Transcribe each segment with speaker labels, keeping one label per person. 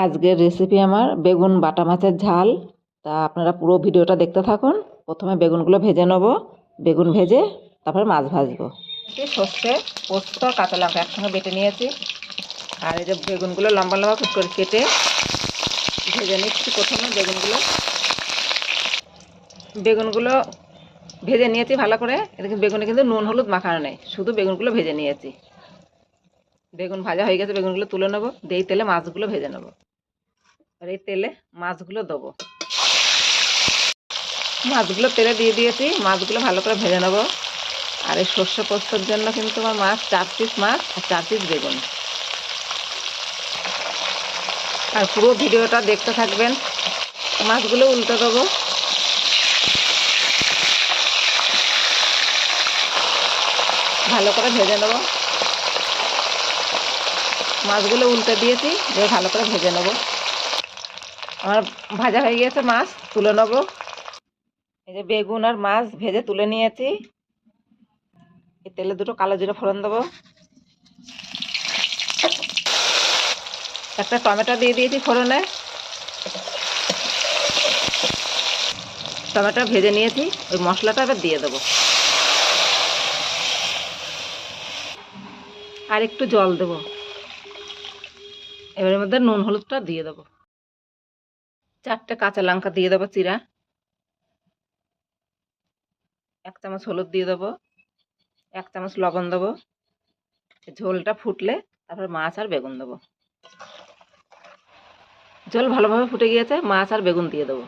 Speaker 1: আজকের রেসিপি আমার বেগুন বাটা মাছের ঝাল। তা আপনারা পুরো ভিডিওটা দেখতে থাকুন। প্রথমে বেগুনগুলো ভেজে নেব। বেগুন ভেজে তারপরে মাছ ভাজবো। সর্ষে, পোস্ত, কাঁচা লঙ্কা একসঙ্গে বেটে নিয়েছি। আর এই যে বেগুনগুলো লম্বা লম্বা ফুট করে কেটে ভেজে নিচ্ছি প্রথমে বেগুনগুলো। বেগুনগুলো ভেজে নিয়েছি ভালো করে। এদিকে বেগুনে কিন্তু নুন, হলুদ মাখানো নেই। শুধু বেগুনগুলো ভেজে নিয়েছি। বেগুন ভাজা হয়ে গেছে, বেগুনগুলো তুলে নেব। দিয়ে তেলে মাছগুলো ভেজে নেব। আর এই তেলে মাছগুলো দেবো। মাছগুলো তেলে দিয়ে দিয়েছি, মাছগুলো ভালো করে ভেজে নেব। আর এই সর্ষে পোস্তর জন্য কিন্তু আমার মাছ চার পিস মাছ আর চার পিস বেগুন। আর পুরো ভিডিওটা দেখতে থাকবেন। মাছগুলো উল্টে দেবো। ভালো করে ভেজে নেব। মাছগুলো উল্টে দিয়েছি, দিয়ে ভালো করে ভেজে নেব। আমার ভাজা হয়ে গিয়েছে মাছ, তুলে নেব। এই যে বেগুন আর মাছ ভেজে তুলে নিয়েছি। এই তেলে দুটো কালো জিরে ফোড়ন দেবো। একটা টমেটো দিয়ে দিয়েছি ফোড়নে। টমেটো ভেজে নিয়েছি, ওই মশলাটা এবার দিয়ে দেবো। আর একটু জল দেবো। এবারের মধ্যে নুন হলুদটা দিয়ে দেবো। চারটে কাঁচা লঙ্কা দিয়ে দেবো চিরা। এক চামচ হলুদ দিয়ে দেবো। এক চামচ লবণ দেবো। ঝোলটা ফুটলে তারপর মাছ আর বেগুন দেবো। ঝোল ভালোভাবে ফুটে গিয়েছে, মাছ আর বেগুন দিয়ে দেবো।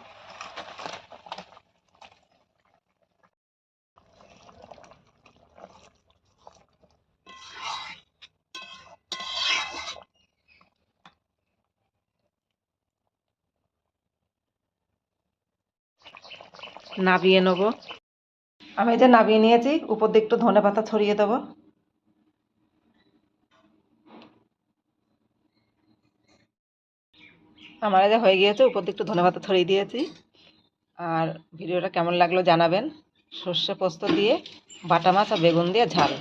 Speaker 1: নাবিয়ে নেব। আমি এটা নাবিয়ে নিয়েছি, উপর দিয়ে একটু ধনে পাতা ছড়িয়ে দেবো। আমার যে হয়ে গিয়েছে, উপর দিয়ে একটু ধনে পাতা ছড়িয়ে দিয়েছি। আর ভিডিওটা কেমন লাগল জানাবেন। সর্ষে পোস্ত দিয়ে, বাটা মাছ আর বেগুন দিয়ে ঝাল।